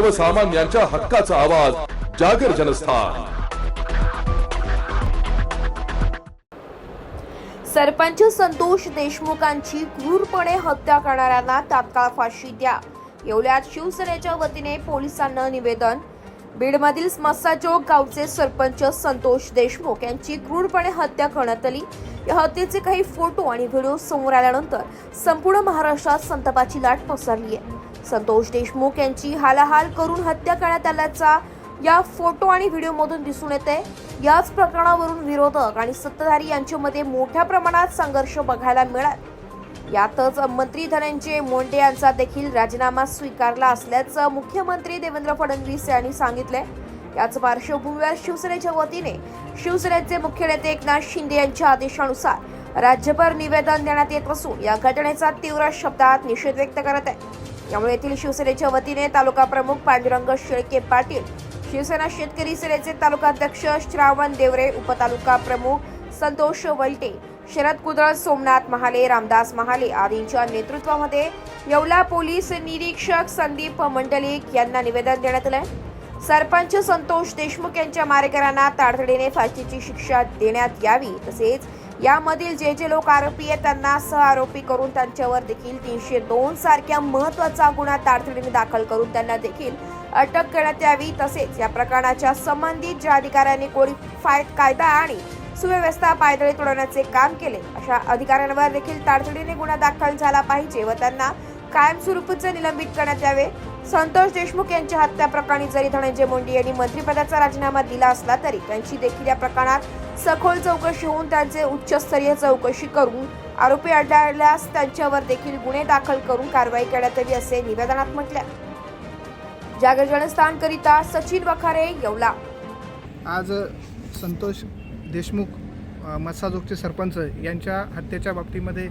सर्वसामान्यांच्या हक्काचा आवाज जागर जनस्थान. सरपंच संतोष देशमुखांची क्रूरपणे हत्या करणाऱ्यांना तात्काळ फाशी द्या. येवल्यात शिवसेनेच्या वतीने पोलिसांना निवेदन. बीडमधील मस्साचौक गावचे सरपंच संतोष देशमुख यांची क्रूरपणे हत्या करण्यात आली. या हत्येचे काही फोटो आणि व्हिडिओ समोर आल्यानंतर संपूर्ण महाराष्ट्रात संतापाची लाट पसरली आहे. संतोष देशमुख यांची हालाहाल करून हत्या करण्यात आल्याचा या फोटो आणि व्हिडिओमधून दिसून येते. याच प्रकरणावरून विरोधक आणि सत्ताधारी यांच्यामध्ये मोठ्या प्रमाणात संघर्ष बघायला मिळाला. यातच मंत्री धनंजय मुंडे यांचा देखील राजीनामा स्वीकारला असल्याचं मुख्यमंत्री देवेंद्र फडणवीस यांनी सांगितले. याच पार्श्वभूमीवर शिवसेनेच्या वतीने शिवसेनेचे मुख्य नेते एकनाथ शिंदे यांच्या आदेशानुसार राज्यभर निवेदन देण्यात येत असून या घटनेचा तीव्र शब्दात निषेध व्यक्त करत आहे. यामुळे येथील शिवसेनेच्या वतीने तालुका प्रमुख पांडुरंग शेळके पाटील शिवसेना शेतकरी सेनेचे तालुकाध्यक्ष श्रावण देवरे उपतालुका प्रमुख संतोष वलटे शरद कुदळ सोमनाथ महाले रामदास महाले आदींच्या नेतृत्वामध्ये येवला पोलीस निरीक्षक संदीप मंडलिक यांना निवेदन देण्यात आलं सरपंच संतोष देशमुख यांच्या मारेकरांना तातडीने फाशीची शिक्षा देण्यात यावी तसेच यामधील जे जे लोक आरोपी आहेत त्यांना सहआरोपी करून त्यांच्यावर देखील तीनशे दोन सारख्या महत्त्वाचा गुन्हा तातडीने दाखल करून त्यांना देखील अटक करण्यात यावी. तसेच या प्रकरणाच्या संबंधित ज्या अधिकाऱ्यांनी कोडिफाईड कायदा आणि सुव्यवस्था पायदळी तोडवण्याचे काम केले अशा अधिकाऱ्यांवर देखील तातडीने गुन्हा दाखल झाला पाहिजे व त्यांना कायमस्वरूपीचे निलंबित करण्यात यावे. संतोष देशमुख यांच्या हत्या प्रकरणी जरी धनंजय मुंडे यांनी मंत्रिपदाचा राजीनामा दिला असला तरी त्यांची देखील या प्रकरणात सखोल चौकशी होऊन त्यांचे उच्चस्तरीय चौकशी करून आरोपी आढळल्यास त्यांच्यावर देखील गुन्हे दाखल करून कारवाई करण्यात यावी असे निवेदनात म्हटले आहे. जागर जनस्थानकरिता सचिन वखारे येवला आज संतोष देशमुख मत्साजोगचे सरपंच यांच्या हत्येच्या बाबतीमध्ये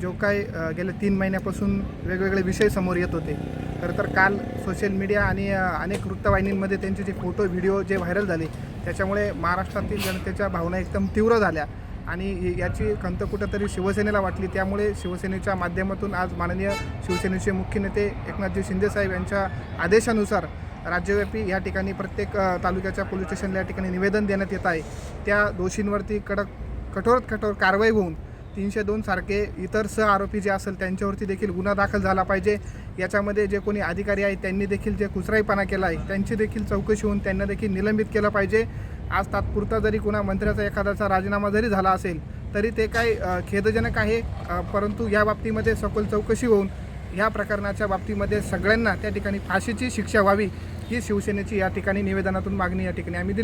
जो काय गेल्या तीन महिन्यापासून वेगवेगळे विषय समोर येत होते. खरं तर काल सोशल मीडिया आणि अनेक वृत्तवाहिनींमध्ये त्यांचे जे फोटो व्हिडिओ जे व्हायरल झाले त्याच्यामुळे महाराष्ट्रातील जनतेच्या भावना एकदम तीव्र झाल्या. आणि याची खंत कुठंतरी शिवसेनेला वाटली. त्यामुळे शिवसेनेच्या माध्यमातून आज माननीय शिवसेनेचे मुख्य नेते एकनाथजी शिंदेसाहेब यांच्या आदेशानुसार राज्यव्यापी या ठिकाणी प्रत्येक तालुक्याच्या पोलीस स्टेशनला या ठिकाणी निवेदन देण्यात येत आहे. त्या दोषींवरती कडक कठोरात कठोर कारवाई होऊन तीनशे दोन सारखे इतर सह आरोपी जे असेल त्यांच्यावरती देखील गुन्हा दाखल झाला पाहिजे. याच्यामध्ये जे कोणी अधिकारी आहेत त्यांनी देखील जे कुचराईपणा केला आहे त्यांची देखील चौकशी होऊन त्यांना देखील निलंबित केलं पाहिजे. आज तात्पुरता जरी कुणा मंत्र्याचा एखाद्याचा राजीनामा जरी झाला असेल तरी ते काय खेदजनक आहे? परंतु या बाबतीमध्ये सखोल चौकशी होऊन ह्या प्रकरणाच्या बाबतीमध्ये सगळ्यांना त्या ठिकाणी फाशीची शिक्षा व्हावी. ही शिवसेनेची या ठिकाणी निवेदनातून मागणी या ठिकाणी आम्ही दिली.